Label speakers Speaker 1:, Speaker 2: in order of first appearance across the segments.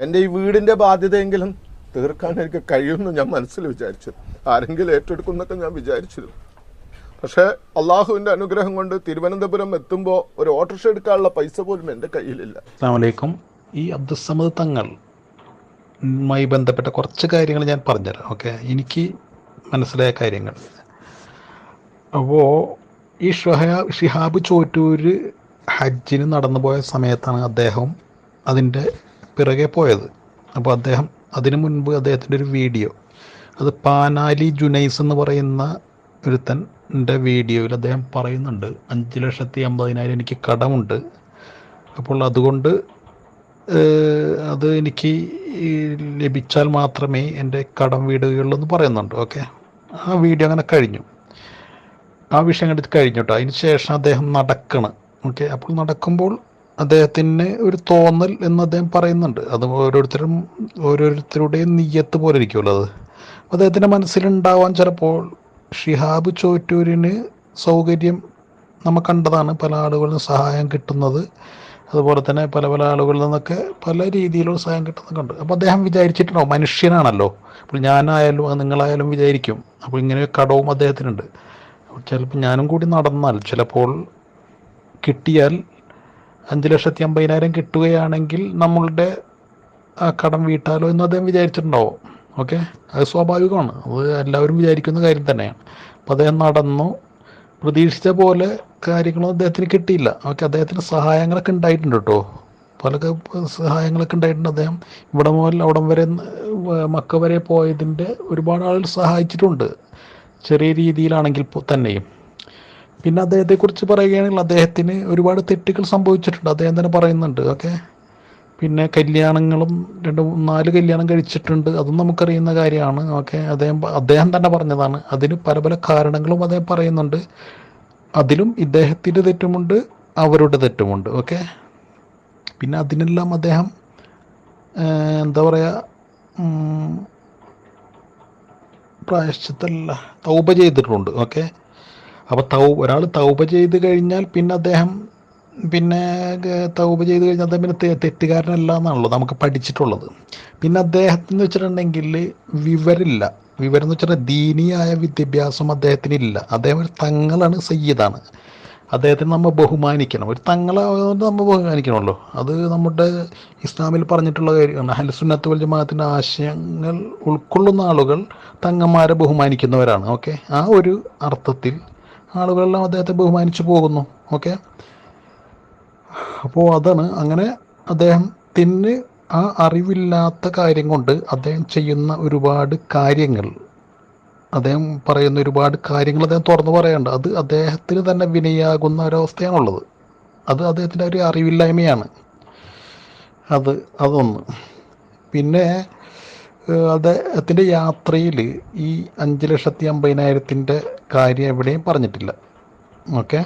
Speaker 1: എന്റെ ഈ വീടിന്റെ ബാധ്യതയെങ്കിലും തീർക്കാൻ എനിക്ക് കഴിയുമെന്ന് ഞാൻ മനസ്സിൽ വിചാരിച്ചു. ആരെങ്കിലും ഏറ്റെടുക്കുന്നൊക്കെ ഞാൻ വിചാരിച്ചിരുന്നു. പക്ഷേ അള്ളാഹുവിന്റെ അനുഗ്രഹം കൊണ്ട് തിരുവനന്തപുരം എത്തുമ്പോൾ ഒരു ഓട്ടോറിക്ഷ എടുക്കാനുള്ള പൈസ പോലും എന്റെ കയ്യിലില്ല.
Speaker 2: അസ്സാമലൈക്കും ഈ അബ്ദുസമദ് തങ്ങൾ മായി ബന്ധപ്പെട്ട കുറച്ച് കാര്യങ്ങൾ ഞാൻ പറഞ്ഞുതരാം ഓക്കെ? എനിക്ക് മനസ്സിലായ കാര്യങ്ങൾ. അപ്പോൾ ഈ ഷുഹാ ഷിഹാബ് ചോറ്റൂര് ഹജ്ജിന് നടന്നു പോയ സമയത്താണ് അദ്ദേഹം അതിന്റെ പിറകെ പോയത്. അപ്പോൾ അദ്ദേഹം അതിനു മുൻപ് അദ്ദേഹത്തിന്റെ ഒരു വീഡിയോ അത് പാനാലി ജുനൈസ് എന്ന് പറയുന്ന ഒരുത്തന്റെ വീഡിയോയിൽ അദ്ദേഹം പറയുന്നുണ്ട് അഞ്ച് ലക്ഷത്തി അമ്പതിനായിരം എനിക്ക് കടമുണ്ട്. അപ്പോൾ അതുകൊണ്ട് അത് എനിക്ക് ലഭിച്ചാൽ മാത്രമേ എന്റെ കടം വീടുകയുള്ളൂ എന്ന് പറയുന്നുണ്ട്. ഓക്കെ. ആ വീഡിയോ അങ്ങനെ കഴിഞ്ഞു. ആ വിഷയം കണ്ടിട്ട് കഴിഞ്ഞു കേട്ടോ അതിന് ശേഷം അദ്ദേഹം നടക്കണം. ഓക്കെ. അപ്പോൾ നടക്കുമ്പോൾ അദ്ദേഹത്തിന് ഒരു തോന്നൽ എന്ന് അദ്ദേഹം പറയുന്നുണ്ട്. അത് ഓരോരുത്തരും ഓരോരുത്തരുടെയും നീയത്ത് പോലെ ഇരിക്കുമല്ലോ അത്. അദ്ദേഹത്തിന്റെ മനസ്സിലുണ്ടാവാൻ ചിലപ്പോൾ ഷിഹാബ് ചോറ്റൂരിന് സൗകര്യം നമ്മൾ കണ്ടതാണ്. പല ആളുകളിൽ സഹായം കിട്ടുന്നത്. അതുപോലെ തന്നെ പല പല ആളുകളിൽ നിന്നൊക്കെ പല രീതിയിലുള്ള സഹായം കിട്ടുന്നത് കണ്ട്. അപ്പോൾ അദ്ദേഹം വിചാരിച്ചിട്ടുണ്ടാവും മനുഷ്യനാണല്ലോ. അപ്പോൾ ഞാനായാലും നിങ്ങളായാലും വിചാരിക്കും. അപ്പോൾ ഇങ്ങനെ കടവും അദ്ദേഹത്തിനുണ്ട്. ചിലപ്പോൾ ഞാനും കൂടി നടന്നാൽ ചിലപ്പോൾ കിട്ടിയാൽ അഞ്ച് ലക്ഷത്തി അമ്പതിനായിരം കിട്ടുകയാണെങ്കിൽ നമ്മളുടെ കടം വീട്ടാലോ എന്ന് അദ്ദേഹം വിചാരിച്ചിട്ടുണ്ടാവും. ഓക്കെ? അത് സ്വാഭാവികമാണ്. അത് എല്ലാവരും വിചാരിക്കുന്ന കാര്യം തന്നെയാണ്. അപ്പോൾ അദ്ദേഹം നടന്നു. പ്രതീക്ഷിച്ച പോലെ കാര്യങ്ങളൊന്നും അദ്ദേഹത്തിന് കിട്ടിയില്ല. ഓക്കെ അദ്ദേഹത്തിന് സഹായങ്ങളൊക്കെ ഉണ്ടായിട്ടുണ്ട് കേട്ടോ. പല സഹായങ്ങളൊക്കെ ഉണ്ടായിട്ടുണ്ട്. അദ്ദേഹം ഇവിടെ മുതൽ അവിടം വരെ മക്ക വരെ പോയതിന്റെ ഒരുപാട് ആളുകൾ സഹായിച്ചിട്ടുണ്ട്. ചെറിയ രീതിയിലാണെങ്കിൽ തന്നെയും. പിന്നെ അദ്ദേഹത്തെ കുറിച്ച് പറയുകയാണെങ്കിൽ അദ്ദേഹത്തിന് ഒരുപാട് തെറ്റുകൾ സംഭവിച്ചിട്ടുണ്ട്. അദ്ദേഹം തന്നെ പറയുന്നുണ്ട് ഓക്കെ പിന്നെ കല്യാണങ്ങളും രണ്ട് നാല് കല്യാണം കഴിച്ചിട്ടുണ്ട്. അതും നമുക്കറിയുന്ന കാര്യമാണ്. ഓക്കെ അദ്ദേഹം അദ്ദേഹം തന്നെ പറഞ്ഞതാണ്. അതിന് പല പല കാരണങ്ങളും അദ്ദേഹം പറയുന്നുണ്ട്. അതിലും ഇദ്ദേഹത്തിന്റെ തെറ്റുമുണ്ട് അവരുടെ തെറ്റുമുണ്ട്. ഓക്കെ പിന്നെ അതിനെല്ലാം അദ്ദേഹം എന്താ പറയുക പ്രായശ്ചിത്തല്ല തൗപ ചെയ്തിട്ടുണ്ട്. ഓക്കെ അപ്പോൾ തൗ ഒരാൾ തൗപ ചെയ്ത് കഴിഞ്ഞാൽ പിന്നെ അദ്ദേഹം പിന്നെ തൗപ ചെയ്ത് കഴിഞ്ഞാൽ അദ്ദേഹം പിന്നെ തെറ്റുകാരനല്ല എന്നാണല്ലോ നമുക്ക് പഠിച്ചിട്ടുള്ളത്. പിന്നെ അദ്ദേഹത്തിന് വെച്ചിട്ടുണ്ടെങ്കിൽ വിവരില്ല വിവരം എന്ന് വെച്ചിട്ടുണ്ടെങ്കിൽ ദീനിയായ വിദ്യാഭ്യാസം അദ്ദേഹത്തിന് ഇല്ല അദ്ദേഹം ഒരു തങ്ങളാണ് സയ്യിദാണ്. അദ്ദേഹത്തിന് നമ്മൾ ബഹുമാനിക്കണം. ഒരു തങ്ങളായതുകൊണ്ട് നമ്മൾ ബഹുമാനിക്കണമല്ലോ. അത് നമ്മുടെ ഇസ്ലാമിൽ പറഞ്ഞിട്ടുള്ള കാര്യമാണ് ഹലസുന്നത്ത് വൽ ജമാഅത്തിന്റെ ആശയങ്ങൾ ഉൾക്കൊള്ളുന്ന ആളുകൾ തങ്ങന്മാരെ ബഹുമാനിക്കുന്നവരാണ്. ഓക്കെ? ആ ഒരു അർത്ഥത്തിൽ ആളുകളെല്ലാം അദ്ദേഹത്തെ ബഹുമാനിച്ചു പോകുന്നു. ഓക്കെ അപ്പോൾ അതാണ് അങ്ങനെ അദ്ദേഹം തിന് ആ അറിവില്ലാത്ത കാര്യം കൊണ്ട് അദ്ദേഹം ചെയ്യുന്ന ഒരുപാട് കാര്യങ്ങൾ. അദ്ദേഹം പറയുന്ന ഒരുപാട് കാര്യങ്ങൾ അദ്ദേഹം തുറന്നു പറയേണ്ട. അത് അദ്ദേഹത്തിന് തന്നെ വിനയാകുന്ന ഒരവസ്ഥയാണുള്ളത്. അത് അദ്ദേഹത്തിന്റെ ഒരു അറിവില്ലായ്മയാണ്. അത് അതൊന്ന്. പിന്നെ അദ്ദേഹത്തിന്റെ യാത്രയിൽ ഈ അഞ്ച് ലക്ഷത്തി അമ്പതിനായിരത്തിന്റെ കാര്യം എവിടെയും പറഞ്ഞിട്ടില്ല. ഓക്കെ?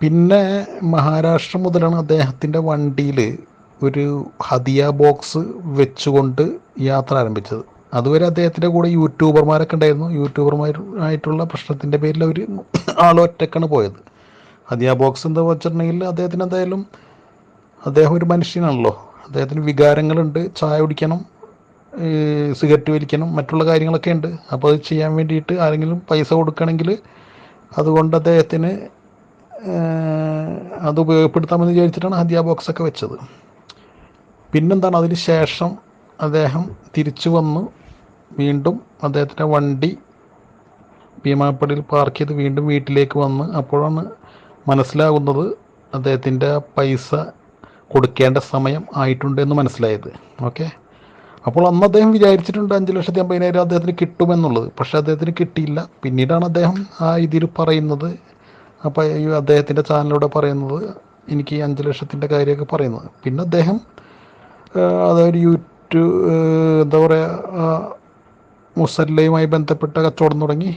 Speaker 2: പിന്നെ മഹാരാഷ്ട്ര മുതലാണ് അദ്ദേഹത്തിന്റെ വണ്ടിയിൽ ഒരു ഹദിയ ബോക്സ് വെച്ചുകൊണ്ട് യാത്ര ആരംഭിച്ചത്. അതുവരെ അദ്ദേഹത്തിന്റെ കൂടെ യൂട്യൂബർമാരൊക്കെ ഉണ്ടായിരുന്നു. യൂട്യൂബർമാരുമായിട്ടുള്ള പ്രശ്നത്തിന്റെ പേരിൽ ഒരു ആളൊറ്റക്കാണ് പോയത്. ഹദിയ ബോക്സ് എന്താ വെച്ചിട്ടുണ്ടെങ്കിൽ അദ്ദേഹത്തിന് എന്തായാലും അദ്ദേഹം ഒരു മനുഷ്യനാണല്ലോ. അദ്ദേഹത്തിന് വികാരങ്ങളുണ്ട്. ചായ കുടിക്കണം. സിഗരറ്റ് വലിക്കണം മറ്റുള്ള കാര്യങ്ങളൊക്കെ ഉണ്ട്. അപ്പോൾ അത് ചെയ്യാൻ വേണ്ടിയിട്ട് ആരെങ്കിലും പൈസ കൊടുക്കണമെങ്കിൽ അതുകൊണ്ട് അദ്ദേഹത്തിന് അത് ഉപയോഗപ്പെടുത്താമെന്ന് വിചാരിച്ചിട്ടാണ് ഹദിയ ബോക്സ് ഒക്കെ വെച്ചത്. പിന്നെന്താണ് അതിന് ശേഷം അദ്ദേഹം തിരിച്ചു വന്നു. വീണ്ടും അദ്ദേഹത്തിന്റെ വണ്ടി ഭീമാപ്പടിയിൽ പാർക്ക് ചെയ്ത് വീണ്ടും വീട്ടിലേക്ക് വന്ന് അപ്പോഴാണ് മനസ്സിലാകുന്നത് അദ്ദേഹത്തിന്റെ പൈസ കൊടുക്കേണ്ട സമയം ആയിട്ടുണ്ട് എന്ന് മനസ്സിലായത്. ഓക്കെ? അപ്പോൾ അന്ന് അദ്ദേഹം വിചാരിച്ചിട്ടുണ്ട് അഞ്ച് ലക്ഷത്തി അമ്പതിനായിരം അദ്ദേഹത്തിന് കിട്ടുമെന്നുള്ളത്. പക്ഷേ അദ്ദേഹത്തിന് കിട്ടിയില്ല. പിന്നീടാണ് അദ്ദേഹം ആ ഇതിൽ പറയുന്നത്. അപ്പോൾ ഈ അദ്ദേഹത്തിന്റെ ചാനലിലൂടെ പറയുന്നത് എനിക്ക് ഈ അഞ്ച് ലക്ഷത്തിന്റെ കാര്യമൊക്കെ പറയുന്നത്. പിന്നെ അദ്ദേഹം അതൊരു യൂട്യൂബ് എന്താ പറയുക മുസല്ലയുമായി ബന്ധപ്പെട്ട കച്ചവടം തുടങ്ങി.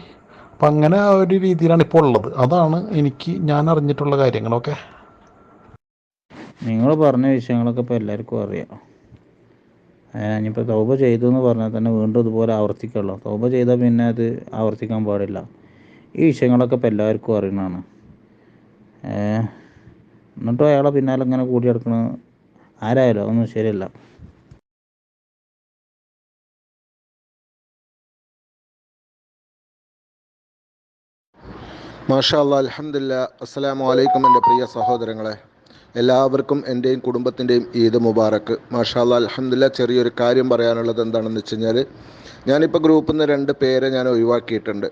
Speaker 2: അപ്പം അങ്ങനെ ഒരു രീതിയിലാണ് ഇപ്പോൾ ഉള്ളത്. അതാണ് എനിക്ക് ഞാൻ അറിഞ്ഞിട്ടുള്ള കാര്യങ്ങളൊക്കെ.
Speaker 3: നിങ്ങൾ പറഞ്ഞ വിഷയങ്ങളൊക്കെ ഇപ്പോൾ എല്ലാവർക്കും അറിയാം. ഇനിയിപ്പോൾ തൗബ ചെയ്തു എന്ന് പറഞ്ഞാൽ തന്നെ വീണ്ടും ഇതുപോലെ ആവർത്തിക്കുള്ളൂ. തൗബ ചെയ്താൽ പിന്നെ അത് ആവർത്തിക്കാൻ പാടില്ല. ഈ വിഷയങ്ങളൊക്കെ ഇപ്പോൾ എല്ലാവർക്കും അറിയണതാണ് എന്നിട്ടും അയാളെ പിന്നാലെ ഇങ്ങനെ കൂടി നടക്കണത് ആരായാലും അതൊന്നും ശരിയല്ല.
Speaker 1: മാഷാ അല്ലാ അലഹമില്ല അസ്സാം വലൈക്കും എന്റെ പ്രിയ സഹോദരങ്ങളെ. എല്ലാവർക്കും എന്റെയും കുടുംബത്തിന്റെയും ഈദ് മുബാറക്ക് മാഷാ അല്ലാ അലഹമില്ല ചെറിയൊരു കാര്യം പറയാനുള്ളത് എന്താണെന്ന് വെച്ച് കഴിഞ്ഞാൽ ഞാനിപ്പോൾ ഗ്രൂപ്പിൽ നിന്ന് രണ്ട് പേരെ ഞാൻ ഒഴിവാക്കിയിട്ടുണ്ട്.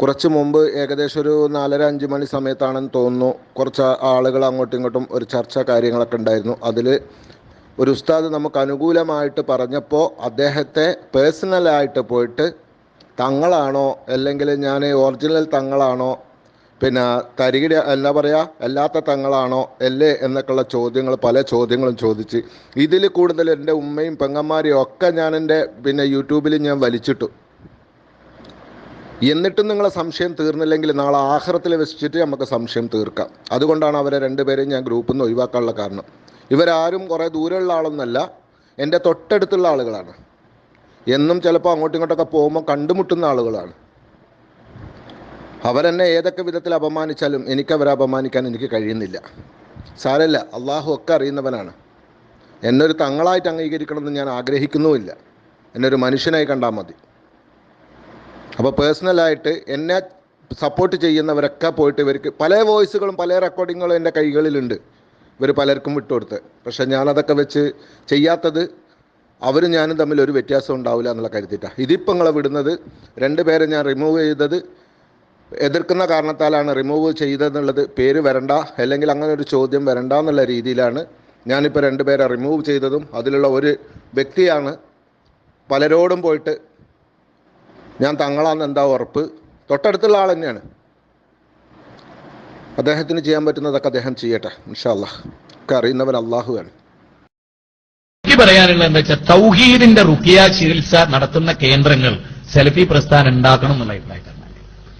Speaker 1: കുറച്ച് മുമ്പ് ഏകദേശം ഒരു നാലര അഞ്ച് മണി സമയത്താണെന്ന് തോന്നുന്നു. കുറച്ച് ആളുകൾ അങ്ങോട്ടും ഇങ്ങോട്ടും ഒരു ചർച്ച കാര്യങ്ങളൊക്കെ ഉണ്ടായിരുന്നു. അതിൽ ഒരു ഉസ്താദ് നമുക്ക് അനുകൂലമായിട്ട് പറഞ്ഞപ്പോൾ അദ്ദേഹത്തെ പേഴ്സണലായിട്ട് പോയിട്ട് തങ്ങളാണോ അല്ലെങ്കിൽ ഞാൻ ഒറിജിനൽ തങ്ങളാണോ പിന്നെ തരികിട എന്താ പറയുക അല്ലാത്ത തങ്ങളാണോ അല്ലേ എന്നൊക്കെയുള്ള ചോദ്യങ്ങൾ പല ചോദ്യങ്ങളും ചോദിച്ച് ഇതിൽ കൂടുതൽ എന്റെ ഉമ്മയും പെങ്ങന്മാരെയും ഒക്കെ ഞാൻ എന്റെ പിന്നെ യൂട്യൂബിൽ ഞാൻ വലിച്ചിട്ടു. എന്നിട്ടും നിങ്ങളെ സംശയം തീർന്നില്ലെങ്കിൽ നാളെ ആഹ്റത്തിൽ വെച്ചിട്ട് നമുക്ക് സംശയം തീർക്കാം. അതുകൊണ്ടാണ് അവരെ രണ്ടുപേരെയും ഞാൻ ഗ്രൂപ്പിൽ നിന്ന് ഒഴിവാക്കാനുള്ള കാരണം. ഇവരാരും കുറേ ദൂരമുള്ള ആളൊന്നല്ല എന്റെ തൊട്ടടുത്തുള്ള ആളുകളാണ്. എന്നും ചിലപ്പോൾ അങ്ങോട്ടും ഇങ്ങോട്ടൊക്കെ പോകുമ്പോൾ കണ്ടുമുട്ടുന്ന ആളുകളാണ്. അവരെന്നെ ഏതൊക്കെ വിധത്തിൽ അപമാനിച്ചാലും എനിക്ക് അവരെ അപമാനിക്കാൻ എനിക്ക് കഴിയുന്നില്ല. സാരല്ല അള്ളാഹു ഒക്കെ അറിയുന്നവനാണ്. എന്നൊരു തങ്ങളായിട്ട് അംഗീകരിക്കണമെന്ന് ഞാൻ ആഗ്രഹിക്കുന്നുമില്ല. എന്നൊരു മനുഷ്യനായി കണ്ടാൽ മതി. അപ്പോൾ പേഴ്സണലായിട്ട് എന്നെ സപ്പോർട്ട് ചെയ്യുന്നവരൊക്കെ പോയിട്ട് ഇവർക്ക് പല വോയിസുകളും പല റെക്കോർഡിങ്ങുകളും എന്റെ കൈകളിലുണ്ട്. ഇവർ പലർക്കും വിട്ടുകൊടുത്ത്. പക്ഷെ ഞാനതൊക്കെ വെച്ച് ചെയ്യാത്തത് അവരും ഞാനും തമ്മിൽ ഒരു വ്യത്യാസം ഉണ്ടാവില്ല എന്നുള്ള കരുതിയിട്ടാണ് ഇതിപ്പോൾ നിങ്ങളെ വിടുന്നത് രണ്ട് പേരെ ഞാൻ റിമൂവ് ചെയ്തത് എതിർക്കുന്ന കാരണത്താലാണ് റിമൂവ് ചെയ്തതെന്നുള്ളത് പേര് വരണ്ട അല്ലെങ്കിൽ അങ്ങനെ ഒരു ചോദ്യം വരണ്ട എന്നുള്ള രീതിയിലാണ് ഞാനിപ്പോൾ രണ്ടുപേരെ റിമൂവ് ചെയ്തതും അതിലുള്ള ഒരു വ്യക്തിയാണ്. പലരോടും പോയിട്ട് ഞാൻ തങ്ങളാന്ന് എന്താ ഉറപ്പ്? തൊട്ടടുത്തുള്ള ആൾ തന്നെയാണ്. അദ്ദേഹത്തിന് ചെയ്യാൻ പറ്റുന്നതൊക്കെ അദ്ദേഹം ചെയ്യട്ടെ ഇൻഷാല്ലാ ഒക്കെ അറിയുന്നവൻ അള്ളാഹുവാണ്
Speaker 4: എനിക്ക് പറയാനുള്ളത് എന്താ വെച്ചാൽ തൗഹീദിന്റെ റുക്കിയ ചികിത്സ നടത്തുന്ന കേന്ദ്രങ്ങൾ സെൽഫി പ്രസ്ഥാനം ഉണ്ടാക്കണം എന്നുള്ള അഭിപ്രായത്തിലാണ്.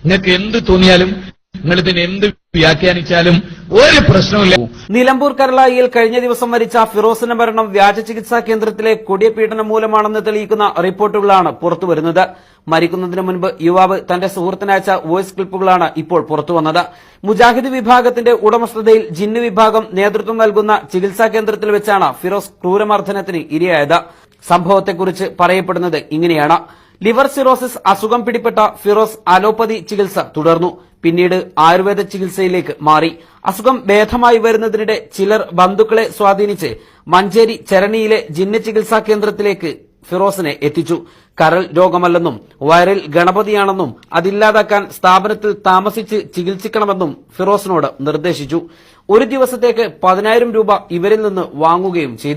Speaker 4: നിങ്ങൾക്ക് എന്ത് തോന്നിയാലും നിങ്ങൾ ഇതിനെ എന്ത് വ്യാഖ്യാനിച്ചാലും ഒരു പ്രശ്നമില്ല
Speaker 5: നിലമ്പൂർ കരളായിയിൽ കഴിഞ്ഞ ദിവസം മരിച്ച ഫിറോസിന്റെ മരണം വ്യാജ ചികിത്സാ കേന്ദ്രത്തിലെ കൊടിയ പീഡനം മൂലമാണെന്ന് തെളിയിക്കുന്ന റിപ്പോർട്ടുകളാണ് പുറത്തുവരുന്നത് മരിക്കുന്നതിന് മുൻപ് യുവാവ് തന്റെ സുഹൃത്തിനയച്ച വോയിസ് ക്ലിപ്പുകളാണ് ഇപ്പോൾ പുറത്തുവന്നത് മുജാഹിദ് വിഭാഗത്തിന്റെ ഉടമസ്ഥതയിൽ ജിന്നു വിഭാഗം നേതൃത്വം നൽകുന്ന ചികിത്സാ കേന്ദ്രത്തിൽ വെച്ചാണ് ഫിറോസ് ക്രൂരമർദ്ദനത്തിന് ഇരയായത്. സംഭവത്തെക്കുറിച്ച് പറയപ്പെടുന്നത് ഇങ്ങനെയാണ്. ലിവർ സിറോസിസ് അസുഖം പിടിപെട്ട ഫിറോസ് അലോപ്പതി ചികിത്സ തുടർന്നു. പിന്നീട് ആയുർവേദ ചികിത്സയിലേക്ക് മാറി. അസുഖം ഭേദമായി വരുന്നതിനിടെ ചിലർ ബന്ധുക്കളെ സ്വാധീനിച്ച് മഞ്ചേരി ചരണിയിലെ ജിന്ന ചികിത്സാ കേന്ദ്രത്തിലേക്ക് ഫിറോസിനെ എത്തിച്ചു. കരൾ രോഗമല്ലെന്നും വയറിൽ ഗണപതിയാണെന്നും അതില്ലാതാക്കാൻ സ്ഥാപനത്തിൽ താമസിച്ച് ചികിത്സിക്കണമെന്നും ഫിറോസിനോട് നിർദ്ദേശിച്ചു. ഒരു ദിവസത്തേക്ക് പതിനായിരം രൂപ ഇവരിൽ നിന്ന് വാങ്ങുകയും ചെയ്തു.